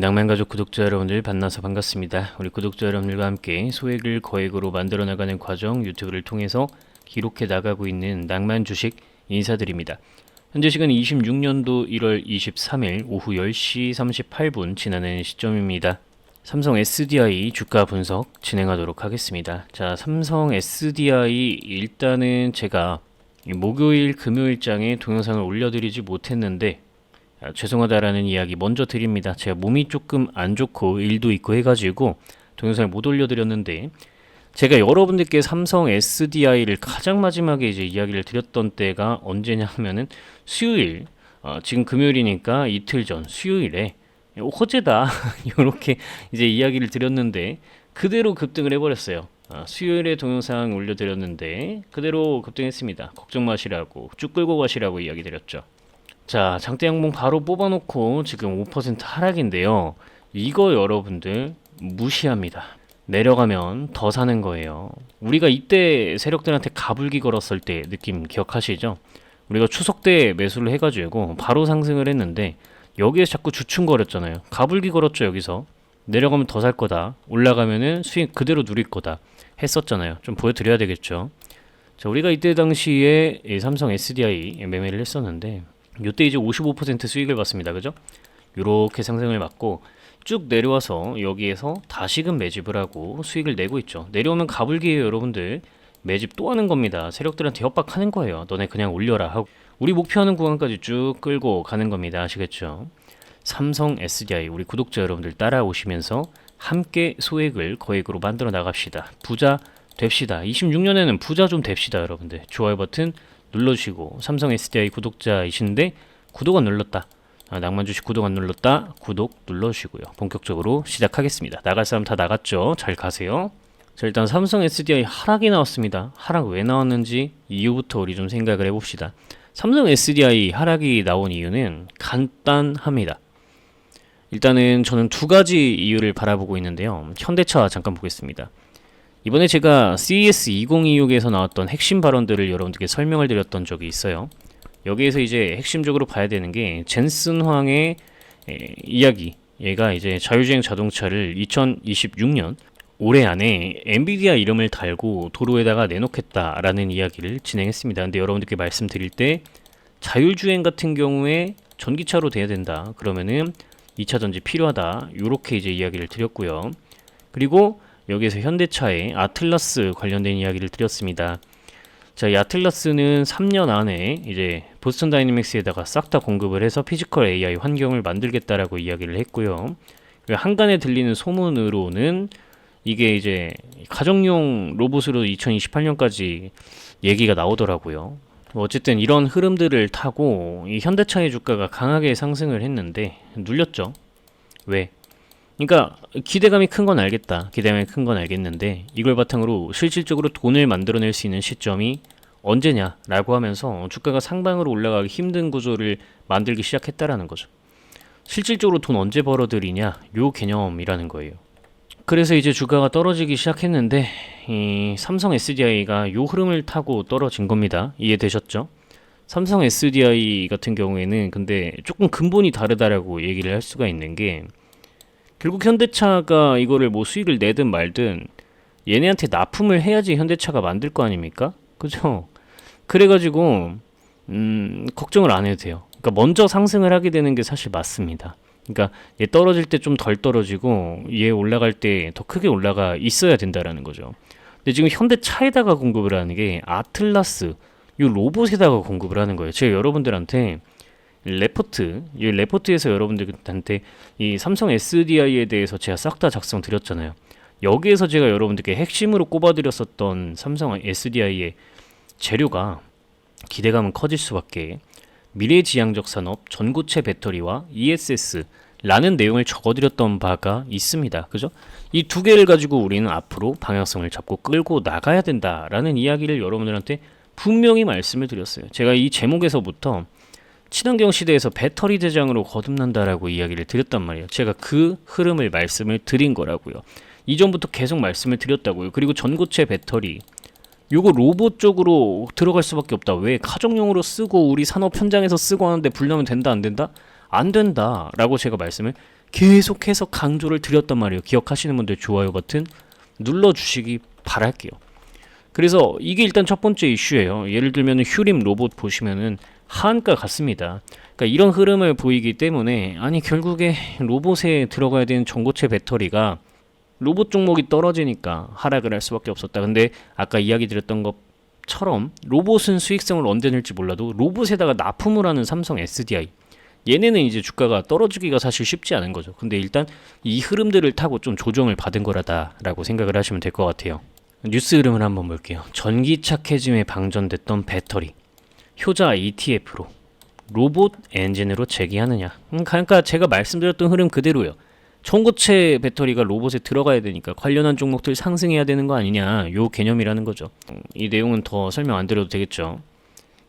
낭만가족 구독자 여러분들 만나서 반갑습니다. 우리 구독자 여러분들과 함께 소액을 거액으로 만들어 나가는 과정 유튜브를 통해서 기록해 나가고 있는 낭만 주식 인사드립니다. 현재 시간은 26년도 1월 23일 오후 10시 38분 지나는 시점입니다. 삼성 SDI 주가 분석 진행하도록 하겠습니다. 자, 삼성 SDI 일단은 제가 이 목요일 금요일장에 동영상을 올려드리지 못했는데 아, 죄송하다라는 이야기 먼저 드립니다. 제가 몸이 조금 안 좋고 일도 있고 해가지고 동영상을 못 올려드렸는데 제가 여러분들께 삼성 SDI를 가장 마지막에 이제 이야기를 드렸던 때가 언제냐 하면은 수요일 어, 지금 금요일이니까 이틀 전 수요일에 어제다 이렇게 이제 이야기를 드렸는데 그대로 급등을 해버렸어요. 아, 수요일에 동영상 올려드렸는데 그대로 급등했습니다. 걱정 마시라고 쭉 끌고 가시라고 이야기 드렸죠. 자, 장대 양봉 바로 뽑아놓고 지금 5% 하락인데요. 이거 여러분들 무시합니다. 내려가면 더 사는 거예요. 우리가 이때 세력들한테 가불기 걸었을 때 느낌 기억하시죠? 우리가 추석 때 매수를 해가지고 바로 상승을 했는데 여기에서 자꾸 주춤거렸잖아요. 가불기 걸었죠 여기서. 내려가면 더 살 거다. 올라가면은 수익 그대로 누릴 거다. 했었잖아요. 좀 보여드려야 되겠죠. 자, 우리가 이때 당시에 이 삼성 SDI 매매를 했었는데 요때 이제 55% 수익을 봤습니다. 그죠? 요렇게 상승을 맞고 쭉 내려와서 여기에서 다시금 매집을 하고 수익을 내고 있죠. 내려오면 가불기예요, 여러분들. 매집 또 하는 겁니다. 세력들한테 협박하는 거예요. 너네 그냥 올려라 하고 우리 목표하는 구간까지 쭉 끌고 가는 겁니다. 아시겠죠? 삼성 SDI 우리 구독자 여러분들 따라오시면서 함께 소액을 거액으로 만들어 나갑시다. 부자 됩시다. 26년에는 부자 좀 됩시다, 여러분들. 좋아요 버튼 눌러주시고 삼성 SDI 구독자이신데 구독 안 눌렀다. 아, 낭만 주식 구독 안 눌렀다. 구독 눌러주시고요. 본격적으로 시작하겠습니다. 나갈 사람 다 나갔죠. 잘 가세요. 자 일단 삼성 SDI 하락이 나왔습니다. 하락 왜 나왔는지 이유부터 우리 좀 생각을 해봅시다. 삼성 SDI 하락이 나온 이유는 간단합니다. 일단은 저는 두 가지 이유를 바라보고 있는데요. 현대차 잠깐 보겠습니다. 이번에 제가 CES 2026에서 나왔던 핵심 발언들을 여러분들께 설명을 드렸던 적이 있어요. 여기에서 이제 핵심적으로 봐야 되는 게 젠슨 황의 에, 이야기. 얘가 이제 자율주행 자동차를 2026년 올해 안에 엔비디아 이름을 달고 도로에다가 내놓겠다라는 이야기를 진행했습니다. 근데 여러분들께 말씀드릴 때 자율주행 같은 경우에 전기차로 돼야 된다. 그러면은 2차 전지 필요하다. 이렇게 이제 이야기를 드렸고요. 그리고 여기에서 현대차의 아틀라스 관련된 이야기를 드렸습니다. 자, 이 아틀라스는 3년 안에 이제 보스턴 다이내믹스에다가 싹 다 공급을 해서 피지컬 AI 환경을 만들겠다라고 이야기를 했고요. 한간에 들리는 소문으로는 이게 이제 가정용 로봇으로 2028년까지 얘기가 나오더라고요. 뭐 어쨌든 이런 흐름들을 타고 이 현대차의 주가가 강하게 상승을 했는데 눌렸죠. 왜? 그러니까 기대감이 큰 건 알겠다. 기대감이 큰 건 알겠는데 이걸 바탕으로 실질적으로 돈을 만들어낼 수 있는 시점이 언제냐라고 하면서 주가가 상방으로 올라가기 힘든 구조를 만들기 시작했다라는 거죠. 실질적으로 돈 언제 벌어들이냐 요 개념이라는 거예요. 그래서 이제 주가가 떨어지기 시작했는데 이 삼성 SDI가 요 흐름을 타고 떨어진 겁니다. 이해되셨죠? 삼성 SDI 같은 경우에는 근데 조금 근본이 다르다라고 얘기를 할 수가 있는 게 결국 현대차가 이거를 뭐 수익을 내든 말든 얘네한테 납품을 해야지 현대차가 만들 거 아닙니까? 그죠? 그래가지고 음, 걱정을 안 해도 돼요. 그러니까 먼저 상승을 하게 되는 게 사실 맞습니다. 그러니까 얘 떨어질 때 좀 덜 떨어지고 얘 올라갈 때 더 크게 올라가 있어야 된다라는 거죠. 근데 지금 현대차에다가 공급을 하는 게 아틀라스 이 로봇에다가 공급을 하는 거예요. 제가 여러분들한테 레포트, 이 레포트에서 여러분들한테 이 삼성 SDI에 대해서 제가 싹 다 작성 드렸잖아요. 여기에서 제가 여러분들께 핵심으로 꼽아드렸었던 삼성 SDI의 재료가 기대감은 커질 수밖에 미래지향적 산업, 전고체 배터리와 ESS 라는 내용을 적어드렸던 바가 있습니다. 그죠? 이 두 개를 가지고 우리는 앞으로 방향성을 잡고 끌고 나가야 된다라는 이야기를 여러분들한테 분명히 말씀을 드렸어요. 제가 이 제목에서부터 친환경 시대에서 배터리 대장으로 거듭난다라고 이야기를 드렸단 말이에요. 제가 그 흐름을 말씀을 드린 거라고요. 이전부터 계속 말씀을 드렸다고요. 그리고 전고체 배터리 요거 로봇 쪽으로 들어갈 수밖에 없다. 왜 가정용으로 쓰고 우리 산업 현장에서 쓰고 하는데 불나면 된다 안 된다? 안 된다라고 제가 말씀을 계속해서 강조를 드렸단 말이에요. 기억하시는 분들 좋아요 버튼 눌러 주시기 바랄게요. 그래서 이게 일단 첫 번째 이슈예요. 예를 들면 휴림 로봇 보시면은 하한가 같습니다. 그러니까 이런 흐름을 보이기 때문에 아니 결국에 로봇에 들어가야 되는 전고체 배터리가 로봇 종목이 떨어지니까 하락을 할 수밖에 없었다. 근데 아까 이야기 드렸던 것처럼 로봇은 수익성을 언제 낼지 몰라도 로봇에다가 납품을 하는 삼성 SDI 얘네는 이제 주가가 떨어지기가 사실 쉽지 않은 거죠. 근데 일단 이 흐름들을 타고 좀 조정을 받은 거라다라고 생각을 하시면 될 것 같아요. 뉴스 흐름을 한번 볼게요. 전기차 캐즘에 방전됐던 배터리 효자 ETF로 로봇 엔진으로 재기하느냐. 음, 그러니까 제가 말씀드렸던 흐름 그대로요. 전고체 배터리가 로봇에 들어가야 되니까 관련한 종목들 상승해야 되는 거 아니냐. 요 개념이라는 거죠. 음, 이 내용은 더 설명 안 드려도 되겠죠.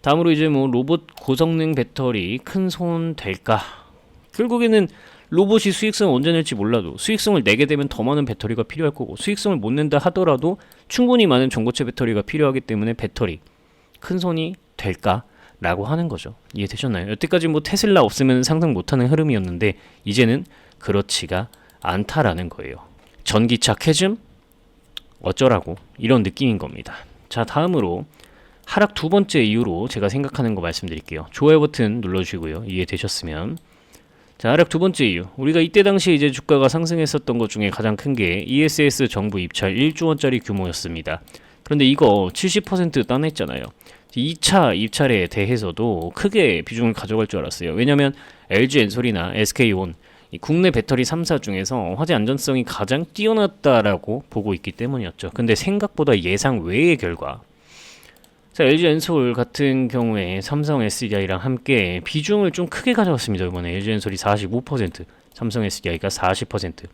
다음으로 이제 뭐 로봇 고성능 배터리 큰 손 될까? 결국에는 로봇이 수익성을 언제 낼지 몰라도 수익성을 내게 되면 더 많은 배터리가 필요할 거고 수익성을 못 낸다 하더라도 충분히 많은 전고체 배터리가 필요하기 때문에 배터리 큰 손이 될까? 라고 하는 거죠. 이해되셨나요? 여태까지 뭐 테슬라 없으면 상상 못하는 흐름이었는데 이제는 그렇지가 않다라는 거예요. 전기차 캐즘 어쩌라고 이런 느낌인 겁니다. 자 다음으로 하락 두 번째 이유로 제가 생각하는 거 말씀드릴게요. 좋아요 버튼 눌러주시고요. 이해되셨으면 자 하락 두 번째 이유 우리가 이때 당시 이제 주가가 상승했었던 것 중에 가장 큰 게 ESS 정부 입찰 1조 원짜리 규모였습니다. 그런데 이거 70% 따냈잖아요. 2차 입찰에 대해서도 크게 비중을 가져갈 줄 알았어요. 왜냐하면 LG 엔솔이나 SK온 이 국내 배터리 3사 중에서 화재 안전성이 가장 뛰어났다라고 보고 있기 때문이었죠. 근데 생각보다 예상 외의 결과. 자, LG 엔솔 같은 경우에 삼성 SDI랑 함께 비중을 좀 크게 가져갔습니다. 이번에 LG 엔솔이 45%, 삼성 SDI가 40%.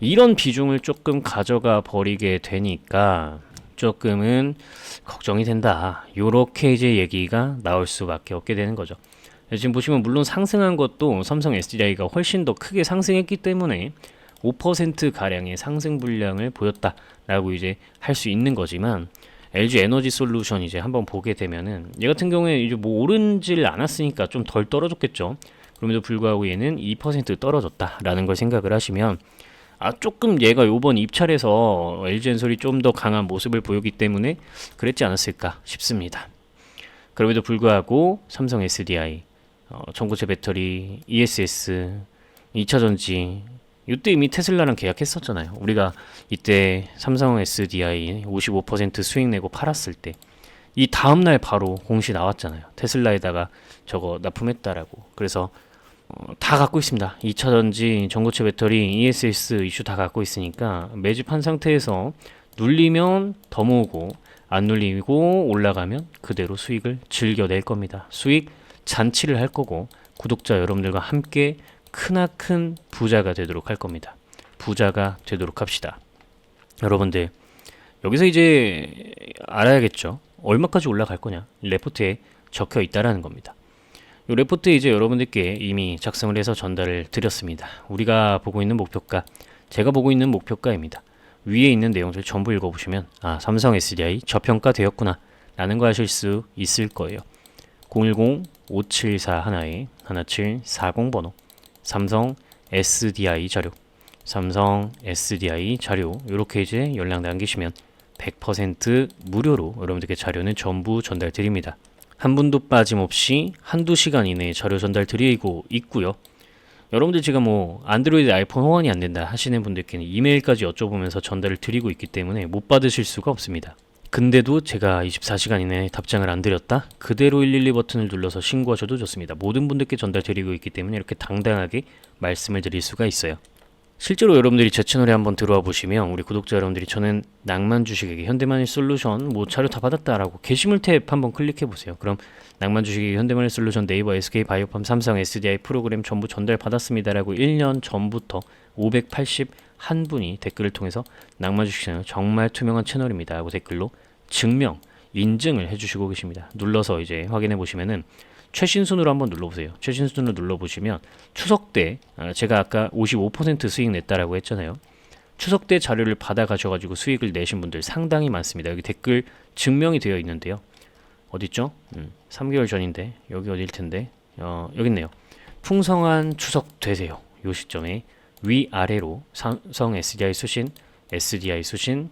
이런 비중을 조금 가져가 버리게 되니까 조금은 걱정이 된다. 요렇게 이제 얘기가 나올 수밖에 없게 되는 거죠. 지금 보시면 물론 상승한 것도 삼성 SDI가 훨씬 더 크게 상승했기 때문에 5% 가량의 상승 분량을 보였다라고 이제 할 수 있는 거지만 LG 에너지 솔루션 이제 한번 보게 되면은 얘 같은 경우에 이제 뭐 오른질 않았으니까 좀 덜 떨어졌겠죠. 그럼에도 불구하고 얘는 2% 떨어졌다라는 걸 생각을 하시면 아 조금 얘가 요번 입찰에서 LG 엔솔이 좀 더 강한 모습을 보이기 때문에 그랬지 않았을까 싶습니다. 그럼에도 불구하고 삼성 SDI, 어, 전고체 배터리, ESS, 2차 전지 이때 이미 테슬라랑 계약했었잖아요. 우리가 이때 삼성 SDI 55% 수익 내고 팔았을 때 이 다음 날 바로 공시 나왔잖아요. 테슬라에다가 저거 납품했다라고. 그래서 어, 다 갖고 있습니다. 2차 전지, 전고체 배터리, ESS 이슈 다 갖고 있으니까 매집한 상태에서 눌리면 더 모으고 안 눌리고 올라가면 그대로 수익을 즐겨낼 겁니다. 수익 잔치를 할 거고 구독자 여러분들과 함께 크나큰 부자가 되도록 할 겁니다. 부자가 되도록 합시다. 여러분들 여기서 이제 알아야겠죠. 얼마까지 올라갈 거냐? 레포트에 적혀 있다라는 겁니다. 이 레포트 이제 여러분들께 이미 작성을 해서 전달을 드렸습니다. 우리가 보고 있는 목표가 제가 보고 있는 목표가입니다. 위에 있는 내용들 전부 읽어보시면 아 삼성 SDI 저평가 되었구나 라는 거 하실 수 있을 거예요. 010-574 하나에 1740 번호 삼성 SDI 자료, 삼성 SDI 자료 이렇게 이제 연락 남기시면 100% 무료로 여러분들께 자료는 전부 전달 드립니다. 한 분도 빠짐없이 한두 시간 이내에 자료 전달 드리고 있고요. 여러분들 지금 뭐 안드로이드 아이폰 호환이 안 된다 하시는 분들께는 이메일까지 여쭤보면서 전달을 드리고 있기 때문에 못 받으실 수가 없습니다. 근데도 제가 24시간 이내에 답장을 안 드렸다? 그대로 112 버튼을 눌러서 신고하셔도 좋습니다. 모든 분들께 전달드리고 있기 때문에 이렇게 당당하게 말씀을 드릴 수가 있어요. 실제로 여러분들이 제 채널에 한번 들어와 보시면 우리 구독자 여러분들이 저는 낭만 주식에게 현대만일 솔루션 뭐 자료 다 받았다라고 게시물 탭 한번 클릭해 보세요. 그럼 낭만 주식에게 현대만일 솔루션 네이버 SK 바이오팜 삼성 SDI 프로그램 전부 전달 받았습니다라고 1년 전부터 581분이 댓글을 통해서 낭만 주식 채널 정말 투명한 채널입니다 하고 댓글로 증명, 인증을 해주시고 계십니다. 눌러서 이제 확인해 보시면은 최신 순으로 한번 눌러보세요. 최신 순으로 눌러보시면 추석 때 아, 제가 아까 55% 수익 냈다라고 했잖아요. 추석 때 자료를 받아 가셔가지고 수익을 내신 분들 상당히 많습니다. 여기 댓글 증명이 되어 있는데요. 어딨죠? 음, 3개월 전인데 여기 어딜 텐데 어, 여기 있네요. 풍성한 추석 되세요. 요 시점에 위아래로 삼성 SDI 수신, SDI 수신,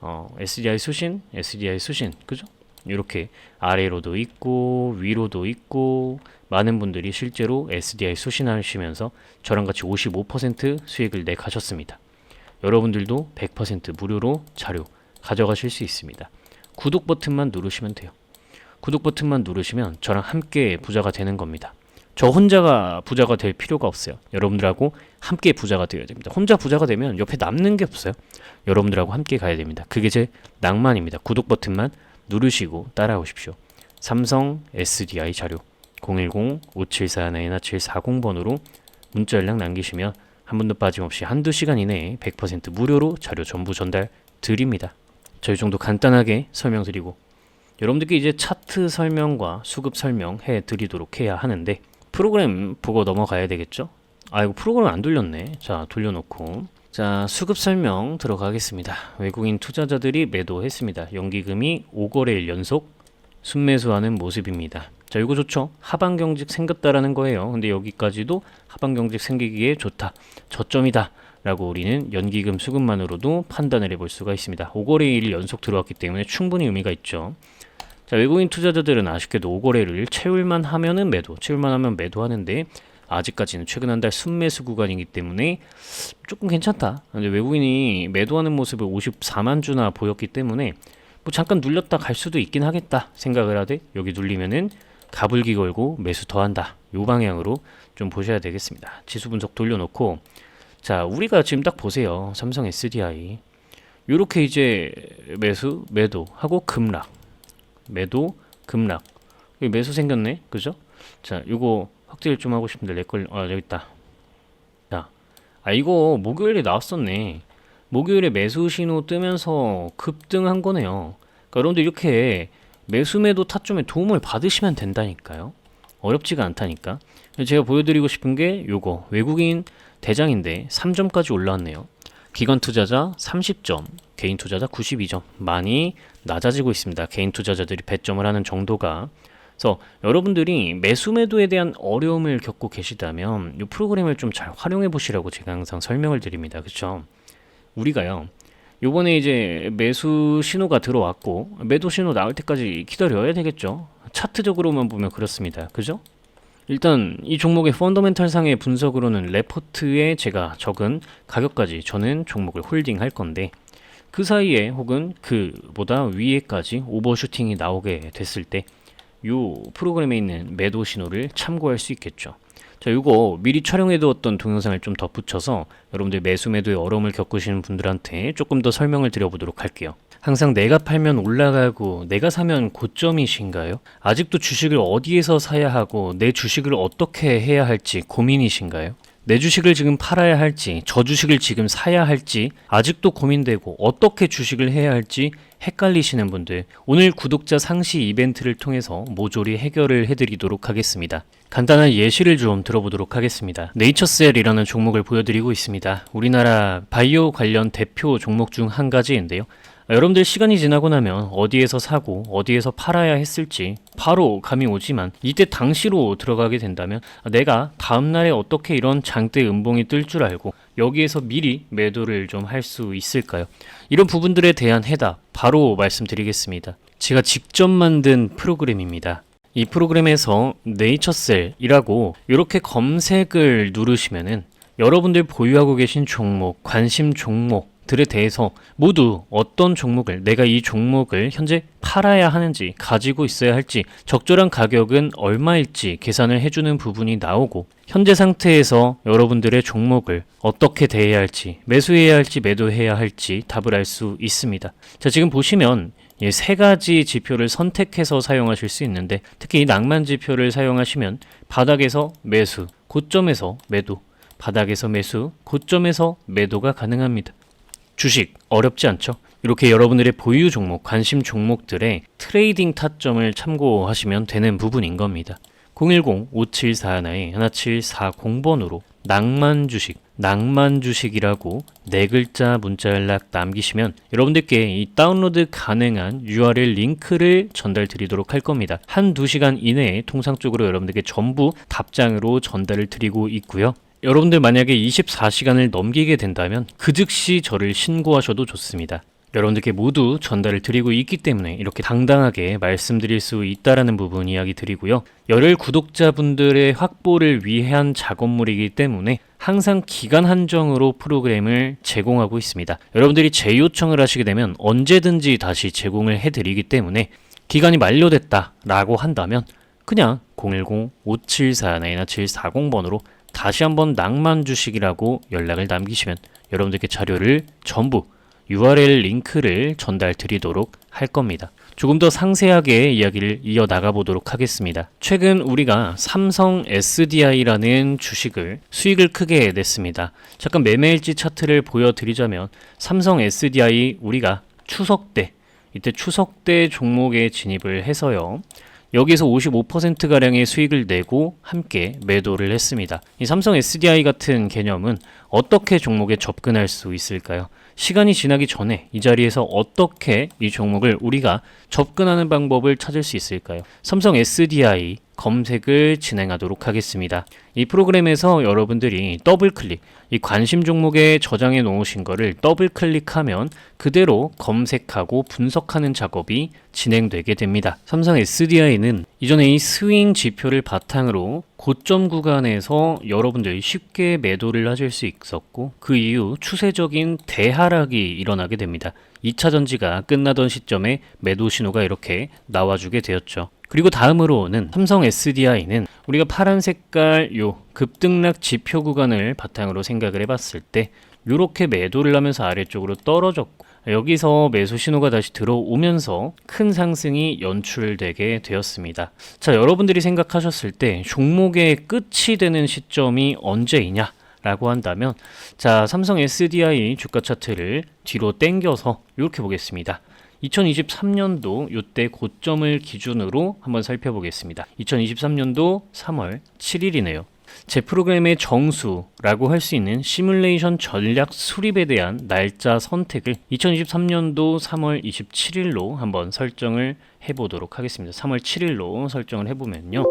어, SDI 수신, SDI 수신, 그죠? 이렇게 아래로도 있고 위로도 있고 많은 분들이 실제로 SDI 수신하시면서 저랑 같이 55% 수익을 내 가셨습니다. 여러분들도 100% 무료로 자료 가져가실 수 있습니다. 구독 버튼만 누르시면 돼요. 구독 버튼만 누르시면 저랑 함께 부자가 되는 겁니다. 저 혼자가 부자가 될 필요가 없어요. 여러분들하고 함께 부자가 되어야 됩니다. 혼자 부자가 되면 옆에 남는 게 없어요. 여러분들하고 함께 가야 됩니다. 그게 제 낭만입니다. 구독 버튼만 누르시고 따라오십시오. 삼성 SDI 자료 010-5741-1740번으로 문자 연락 남기시면 한 분도 빠짐없이 한두 시간 이내에 100% 무료로 자료 전부 전달 드립니다. 저희 정도 간단하게 설명드리고 여러분들께 이제 차트 설명과 수급 설명 해 드리도록 해야 하는데 프로그램 보고 넘어가야 되겠죠? 아 이거 프로그램 안 돌렸네. 자 돌려놓고 자 수급 설명 들어가겠습니다. 외국인 투자자들이 매도했습니다. 연기금이 5거래일 연속 순매수하는 모습입니다. 자 이거 좋죠? 하방 경직 생겼다라는 거예요. 근데 여기까지도 하방 경직 생기기에 좋다. 저점이다. 라고 우리는 연기금 수급만으로도 판단을 해볼 수가 있습니다. 5거래일 연속 들어왔기 때문에 충분히 의미가 있죠. 자, 외국인 투자자들은 아쉽게도 5거래를 채울만 하면은 매도, 채울만 하면 매도하는데 아직까지는 최근 한 달 순매수 구간이기 때문에 조금 괜찮다. 근데 외국인이 매도하는 모습을 54만 주나 보였기 때문에 뭐 잠깐 눌렸다 갈 수도 있긴 하겠다 생각을 하되 여기 눌리면은 가불기 걸고 매수 더한다. 요 방향으로 좀 보셔야 되겠습니다. 지수 분석 돌려놓고 자, 우리가 지금 딱 보세요. 삼성 SDI. 요렇게 이제 매수, 매도 하고 급락. 매도, 급락. 매수 생겼네. 그죠? 자, 요거 확대를 좀 하고 싶은데 렉걸 아, 여기 있다. 자. 아, 이거 목요일에 나왔었네. 목요일에 매수 신호 뜨면서 급등한 거네요. 그러니까 여러분들 이렇게 매수 매도 타점에 도움을 받으시면 된다니까요. 어렵지가 않다니까. 제가 보여드리고 싶은 게 요거 외국인 대장인데 3점까지 올라왔네요. 기관 투자자 30점, 개인 투자자 92점. 많이 낮아지고 있습니다. 개인 투자자들이 배점을 하는 정도가. 그래서 여러분들이 매수 매도에 대한 어려움을 겪고 계시다면 이 프로그램을 좀 잘 활용해 보시라고 제가 항상 설명을 드립니다. 그렇죠? 우리가요. 요번에 이제 매수 신호가 들어왔고 매도 신호 나올 때까지 기다려야 되겠죠. 차트적으로만 보면 그렇습니다. 그죠? 일단 이 종목의 펀더멘탈 상의 분석으로는 레포트에 제가 적은 가격까지 저는 종목을 홀딩할 건데 그 사이에 혹은 그보다 위에까지 오버슈팅이 나오게 됐을 때 이 프로그램에 있는 매도 신호를 참고할 수 있겠죠. 자, 이거 미리 촬영해 두었던 동영상을 좀 덧붙여서 여러분들 매수 매도의 어려움을 겪으시는 분들한테 조금 더 설명을 드려보도록 할게요. 항상 내가 팔면 올라가고 내가 사면 고점이신가요? 아직도 주식을 어디에서 사야 하고 내 주식을 어떻게 해야 할지 고민이신가요? 내 주식을 지금 팔아야 할지, 저 주식을 지금 사야 할지 아직도 고민되고 어떻게 주식을 해야 할지 헷갈리시는 분들 오늘 구독자 상시 이벤트를 통해서 모조리 해결을 해드리도록 하겠습니다. 간단한 예시를 좀 들어보도록 하겠습니다. 네이처셀이라는 종목을 보여드리고 있습니다. 우리나라 바이오 관련 대표 종목 중 한 가지인데요. 여러분들 시간이 지나고 나면 어디에서 사고 어디에서 팔아야 했을지 바로 감이 오지만 이때 당시로 들어가게 된다면 내가 다음날에 어떻게 이런 장대 음봉이 뜰 줄 알고 여기에서 미리 매도를 좀 할 수 있을까요? 이런 부분들에 대한 해답 바로 말씀드리겠습니다. 제가 직접 만든 프로그램입니다. 이 프로그램에서 네이처셀이라고 이렇게 검색을 누르시면은 여러분들 보유하고 계신 종목, 관심 종목 들에 대해서 모두 어떤 종목을 내가 이 종목을 현재 팔아야 하는지 가지고 있어야 할지 적절한 가격은 얼마일지 계산을 해주는 부분이 나오고 현재 상태에서 여러분들의 종목을 어떻게 대해야 할지 매수해야 할지 매도해야 할지 답을 알 수 있습니다. 자 지금 보시면 이세 가지 지표를 선택해서 사용하실 수 있는데 특히 이 낭만 지표를 사용하시면 바닥에서 매수, 고점에서 매도, 바닥에서 매수, 고점에서 매도가 가능합니다. 주식 어렵지 않죠? 이렇게 여러분들의 보유 종목, 관심 종목들의 트레이딩 타점을 참고하시면 되는 부분인 겁니다. 010-5741-1740번으로 낭만 주식, 낭만 주식이라고 네 글자 문자 연락 남기시면 여러분들께 이 다운로드 가능한 URL 링크를 전달 드리도록 할 겁니다. 한 두 시간 이내에 통상적으로 여러분들께 전부 답장으로 전달을 드리고 있고요. 여러분들 만약에 24시간을 넘기게 된다면 그 즉시 저를 신고하셔도 좋습니다. 여러분들께 모두 전달을 드리고 있기 때문에 이렇게 당당하게 말씀드릴 수 있다라는 부분 이야기 드리고요. 열혈 구독자분들의 확보를 위한 작업물이기 때문에 항상 기간 한정으로 프로그램을 제공하고 있습니다. 여러분들이 재요청을 하시게 되면 언제든지 다시 제공을 해드리기 때문에 기간이 만료됐다라고 한다면 그냥 010-5744-740번으로 다시 한번 낭만 주식이라고 연락을 남기시면 여러분들께 자료를 전부 URL 링크를 전달 드리도록 할 겁니다. 조금 더 상세하게 이야기를 이어 나가 보도록 하겠습니다. 최근 우리가 삼성 SDI라는 주식을 수익을 크게 냈습니다. 잠깐 매매일지 차트를 보여드리자면 삼성 SDI 우리가 추석 때 이때 추석 때 종목에 진입을 해서요. 여기서 55%가량의 수익을 내고 함께 매도를 했습니다. 이 삼성 SDI 같은 개념은 어떻게 종목에 접근할 수 있을까요? 시간이 지나기 전에 이 자리에서 어떻게 이 종목을 우리가 접근하는 방법을 찾을 수 있을까요? 삼성 SDI 검색을 진행하도록 하겠습니다. 이 프로그램에서 여러분들이 더블 클릭, 이 관심 종목에 저장해 놓으신 거를 더블 클릭하면 그대로 검색하고 분석하는 작업이 진행되게 됩니다. 삼성 SDI는 이전에 이 스윙 지표를 바탕으로 고점 구간에서 여러분들이 쉽게 매도를 하실 수 있었고 그 이후 추세적인 대하락이 일어나게 됩니다. 2차 전지가 끝나던 시점에 매도 신호가 이렇게 나와주게 되었죠. 그리고 다음으로는 삼성 SDI는 우리가 파란 색깔 요 급등락 지표 구간을 바탕으로 생각을 해봤을 때 이렇게 매도를 하면서 아래쪽으로 떨어졌고 여기서 매수 신호가 다시 들어오면서 큰 상승이 연출되게 되었습니다. 자, 여러분들이 생각하셨을 때 종목의 끝이 되는 시점이 언제이냐? 라고 한다면 자, 삼성 SDI 주가 차트를 뒤로 당겨서 이렇게 보겠습니다. 2023년도 이때 고점을 기준으로 한번 살펴보겠습니다. 2023년도 3월 7일이네요. 제 프로그램의 정수라고 할 수 있는 시뮬레이션 전략 수립에 대한 날짜 선택을 2023년도 3월 27일로 한번 설정을 해보도록 하겠습니다. 3월 7일로 설정을 해보면요.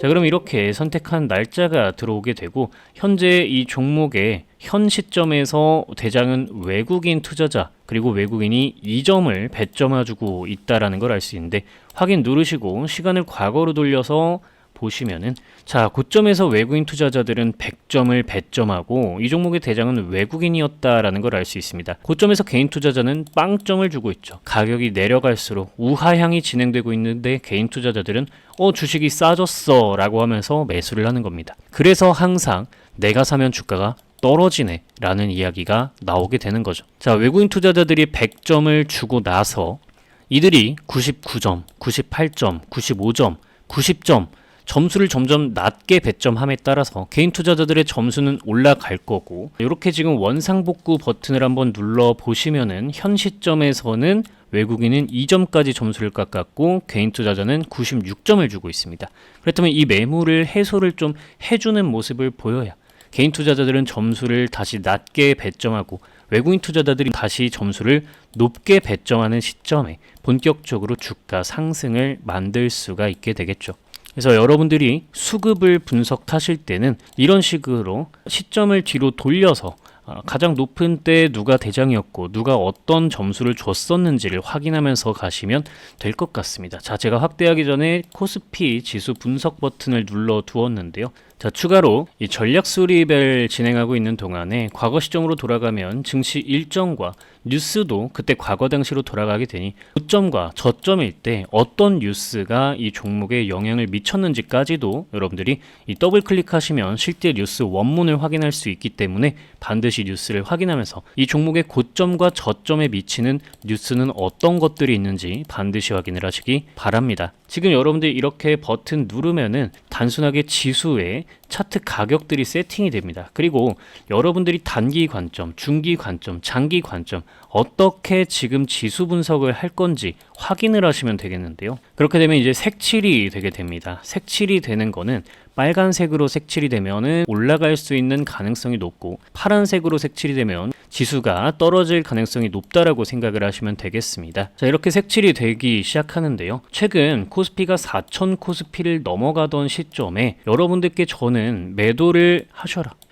자, 그럼 이렇게 선택한 날짜가 들어오게 되고 현재 이 종목의 현 시점에서 대장은 외국인 투자자 그리고 외국인이 2점을 배점해주고 있다라는 걸 알 수 있는데 확인 누르시고 시간을 과거로 돌려서 보시면은 자 고점에서 외국인 투자자들은 100점을 배점하고 이 종목의 대장은 외국인이었다라는 걸 알 수 있습니다. 고점에서 개인 투자자는 빵점을 주고 있죠. 가격이 내려갈수록 우하향이 진행되고 있는데 개인 투자자들은 어 주식이 싸졌어라고 하면서 매수를 하는 겁니다. 그래서 항상 내가 사면 주가가 떨어지네 라는 이야기가 나오게 되는 거죠. 자, 외국인 투자자들이 100점을 주고 나서 이들이 99점, 98점, 95점, 90점 점수를 점점 낮게 배점함에 따라서 개인 투자자들의 점수는 올라갈 거고 이렇게 지금 원상복구 버튼을 한번 눌러 보시면은 현 시점에서는 외국인은 2점까지 점수를 깎았고 개인 투자자는 96점을 주고 있습니다. 그렇다면 이 매물을 해소를 좀 해주는 모습을 보여야 개인 투자자들은 점수를 다시 낮게 배점하고 외국인 투자자들이 다시 점수를 높게 배점하는 시점에 본격적으로 주가 상승을 만들 수가 있게 되겠죠. 그래서 여러분들이 수급을 분석하실 때는 이런 식으로 시점을 뒤로 돌려서 어, 가장 높은 때 누가 대장이었고 누가 어떤 점수를 줬었는지를 확인하면서 가시면 될 것 같습니다. 자, 제가 확대하기 전에 코스피 지수 분석 버튼을 눌러 두었는데요. 자, 추가로 이 전략 수립을 진행하고 있는 동안에 과거 시점으로 돌아가면 증시 일정과 뉴스도 그때 과거 당시로 돌아가게 되니 고점과 저점일 때 어떤 뉴스가 이 종목에 영향을 미쳤는지까지도 여러분들이 이 더블 클릭하시면 실제 뉴스 원문을 확인할 수 있기 때문에 반드시 뉴스를 확인하면서 이 종목의 고점과 저점에 미치는 뉴스는 어떤 것들이 있는지 반드시 확인을 하시기 바랍니다. 지금 여러분들이 이렇게 버튼 누르면은 단순하게 지수에 차트 가격들이 세팅이 됩니다. 그리고 여러분들이 단기 관점, 중기 관점, 장기 관점 어떻게 지금 지수 분석을 할 건지 확인을 하시면 되겠는데요. 그렇게 되면 이제 색칠이 되게 됩니다. 색칠이 되는 거는 빨간색으로 색칠이 되면은 올라갈 수 있는 가능성이 높고 파란색으로 색칠이 되면 지수가 떨어질 가능성이 높다라고 생각을 하시면 되겠습니다. 자, 이렇게 색칠이 되기 시작하는데요. 최근 코스피가 4천 코스피를 넘어가던 시점에 여러분들께 저는 매도를 하셔라.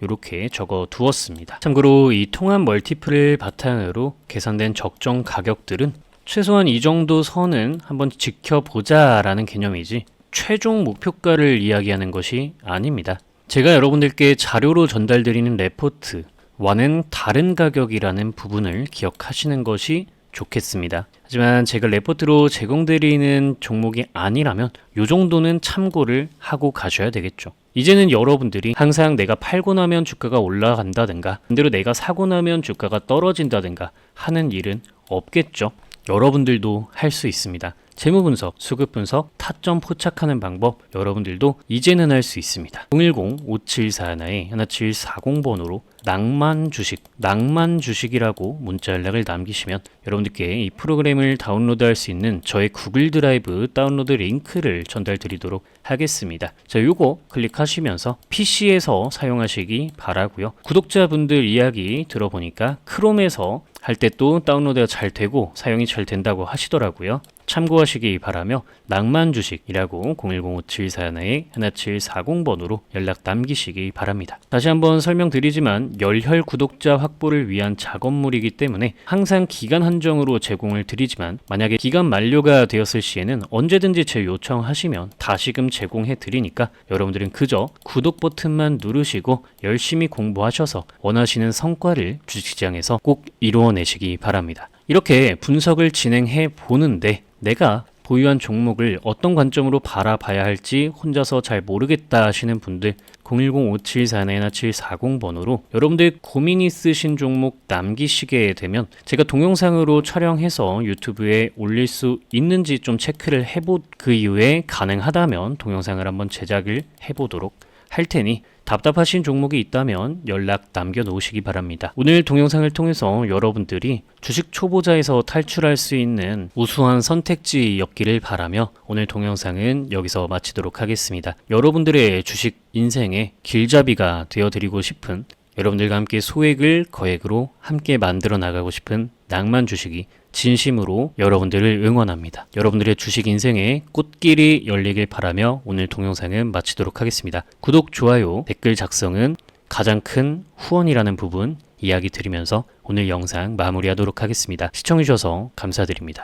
이렇게 적어 두었습니다. 참고로 이 통합 멀티플을 바탕으로 계산된 적정 가격들은 최소한 이 정도 선은 한번 지켜보자 라는 개념이지 최종 목표가를 이야기하는 것이 아닙니다. 제가 여러분들께 자료로 전달드리는 레포트 와는 다른 가격이라는 부분을 기억하시는 것이 좋겠습니다. 하지만 제가 레포트로 제공드리는 종목이 아니라면 이 정도는 참고를 하고 가셔야 되겠죠. 이제는 여러분들이 항상 내가 팔고 나면 주가가 올라간다든가 반대로 내가 사고 나면 주가가 떨어진다든가 하는 일은 없겠죠. 여러분들도 할 수 있습니다. 재무 분석, 수급 분석, 타점 포착하는 방법 여러분들도 이제는 할 수 있습니다. 010-5741-1740번으로 낭만 주식, 낭만 주식이라고 문자 연락을 남기시면 여러분들께 이 프로그램을 다운로드할 수 있는 저의 구글 드라이브 다운로드 링크를 전달 드리도록 하겠습니다. 자, 요거 클릭하시면서 PC에서 사용하시기 바라고요. 구독자분들 이야기 들어보니까 크롬에서 할 때 또 다운로드가 잘 되고 사용이 잘 된다고 하시더라고요. 참고하시기 바라며 낭만 주식이라고 010-5741-1740번으로 연락 남기시기 바랍니다. 다시 한번 설명드리지만 열혈 구독자 확보를 위한 작업물이기 때문에 항상 기간 한정으로 제공을 드리지만 만약에 기간 만료가 되었을 시에는 언제든지 제 요청하시면 다시금 제공해 드리니까 여러분들은 그저 구독 버튼만 누르시고 열심히 공부하셔서 원하시는 성과를 주식시장에서 꼭 이루어내시기 바랍니다. 이렇게 분석을 진행해 보는데 내가 보유한 종목을 어떤 관점으로 바라봐야 할지 혼자서 잘 모르겠다 하시는 분들 010-5741-1740번으로 여러분들 고민 있으신 종목 남기시게 되면 제가 동영상으로 촬영해서 유튜브에 올릴 수 있는지 좀 체크를 해보 그 이후에 가능하다면 동영상을 한번 제작을 해보도록 할 테니 답답하신 종목이 있다면 연락 남겨 놓으시기 바랍니다. 오늘 동영상을 통해서 여러분들이 주식 초보자에서 탈출할 수 있는 우수한 선택지였기를 바라며 오늘 동영상은 여기서 마치도록 하겠습니다. 여러분들의 주식 인생의 길잡이가 되어드리고 싶은 여러분들과 함께 소액을 거액으로 함께 만들어 나가고 싶은 낭만 주식이 진심으로 여러분들을 응원합니다. 여러분들의 주식 인생에 꽃길이 열리길 바라며 오늘 동영상은 마치도록 하겠습니다. 구독, 좋아요, 댓글 작성은 가장 큰 후원이라는 부분 이야기 드리면서 오늘 영상 마무리하도록 하겠습니다. 시청해주셔서 감사드립니다.